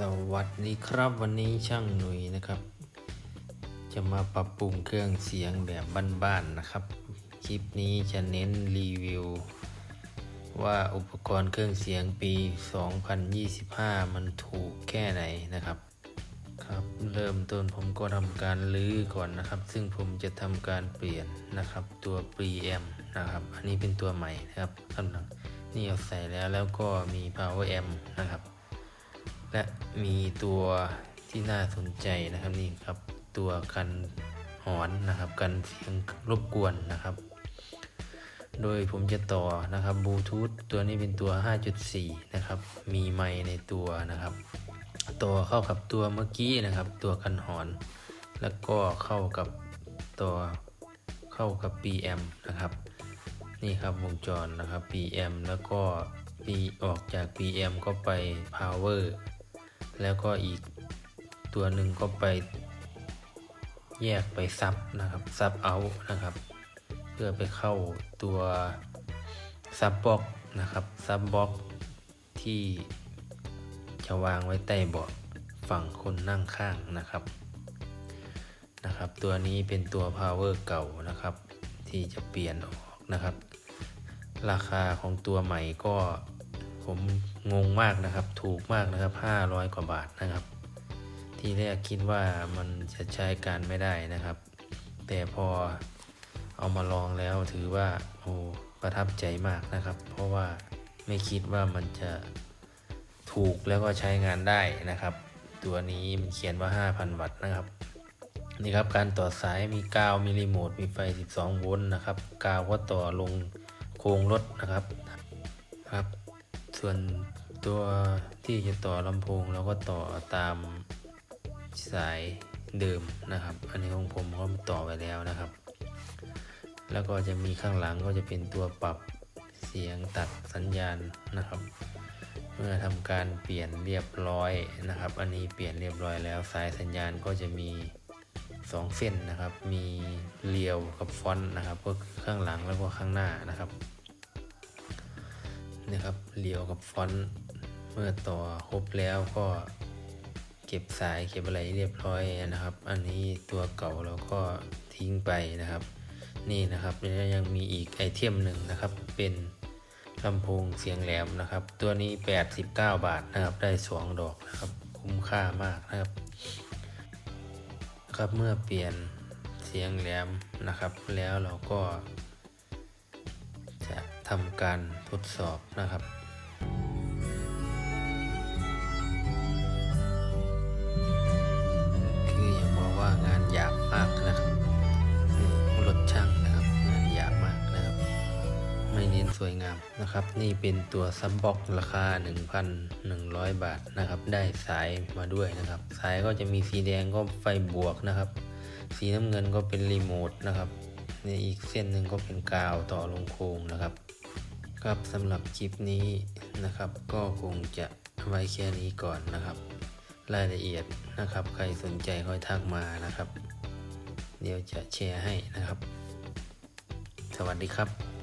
สวัสดีครับวันนี้ช่างหนุ่ยนะครับ จะมาปรับปรุงเครื่องเสียงแบบบ้านๆนะครับ คลิปนี้จะเน้นรีวิว ว่าอุปกรณ์เครื่องเสียงปี 2025 มันถูกแค่ไหนนะครับครับเริ่มต้นผมก็ทำการลื้อก่อนนะครับ ซึ่งผมจะทำการเปลี่ยนนะครับตัว preamp นะครับ อันนี้เป็นตัวใหม่นะครับกำลังนี่เอาใส่แล้วแล้วก็มี power amp นะครับ และมีตัวที่น่าสนใจนะครับนี่ครับ ตัวกันหอนนะครับ กันเสียงรบกวนนะครับ โดยผมจะต่อนะครับบลูทูธตัวนี้เป็นตัว 5.4 นะครับ มีไมในตัวนะครับ ต่อเข้ากับตัวเมื่อกี้นะครับ ตัวกันหอน แล้วก็เข้ากับตัวเข้ากับ PM นะครับ นี่ครับวงจรนะครับ PM แล้วก็ P ออกจาก PM ก็ไป Power แล้วก็อีกตัวหนึ่งก็ไปแยกไปซับนะครับซับเอานะครับ เพื่อไปเข้าตัวซับบ็อกนะครับซับบ็อกที่จะวางไว้ใต้เบาะฝั่งคนนั่งข้างนะครับนะครับ ตัวนี้เป็นตัว power เก่านะครับ ที่จะเปลี่ยนออกนะครับ ราคาของตัวใหม่ก็ผม งงมากนะครับ ถูกมากนะครับ 500 กว่าบาทนะครับ ที่แรกคิดว่ามันจะใช้การไม่ได้นะครับ แต่พอเอามาลองแล้วถือว่าโอ้ประทับใจมากนะครับ เพราะว่าไม่คิดว่ามันจะถูกแล้วก็ใช้งานได้นะครับ ตัวนี้มันเขียนว่า 5,000 วัตต์นะครับนี่ครับการต่อสายมีกาวมีรีโมทมีไฟ 12 โวลต์นะครับกาวก็ต่อลงโครงรถนะครับครับ ส่วน ตัวที่จะต่อลำโพงเราก็ต่อตามสายเดิมนะครับ อันนี้ของผมก็ต่อไปแล้วนะครับ แล้วก็จะมีข้างหลังก็จะเป็นตัวปรับเสียงตัดสัญญาณนะครับ เมื่อทำการเปลี่ยนเรียบร้อยนะครับ อันนี้เปลี่ยนเรียบร้อยแล้วสายสัญญาณก็จะมีสองเส้นนะครับ มีเรียวกับฟอนต์นะครับ ก็คือข้างหลังแล้วก็ข้างหน้านะครับนะครับเรียวกับฟอนต์ เมื่อต่อครบแล้วก็เก็บสายเก็บอะไรเรียบร้อยนะครับ อันนี้ตัวเก่าเราก็ทิ้งไปนะครับ นี่นะครับแล้วยังมีอีกไอเทมหนึ่งนะครับ เป็นลำโพงเสียงแหลมนะครับ ตัวนี้ 89 บาทนะครับได้ 2 ดอกนะครับ คุ้มค่ามากนะครับ ครับเมื่อเปลี่ยนเสียงแหลมนะครับ แล้วเราก็จะทำการทดสอบนะครับามนะครับ นี่เป็นตัวซับบ็อกราคา 1,100 บาทนะครับ ได้สายมาด้วยนะครับ สายก็จะมีสีแดงก็ไฟบวกนะครับ สีน้ำเงินก็เป็นรีโมทนะครับในอีกเส้นหนึ่งก็เป็นกาวต่อลงโครงนะครับ ครับสำหรับคลิปนี้นะครับ ก็คงจะไว้แค่นี้ก่อนนะครับ รายละเอียดนะครับ ใครสนใจค่อยทักมานะครับ เดี๋ยวจะแชร์ให้นะครับ สวัสดีครับ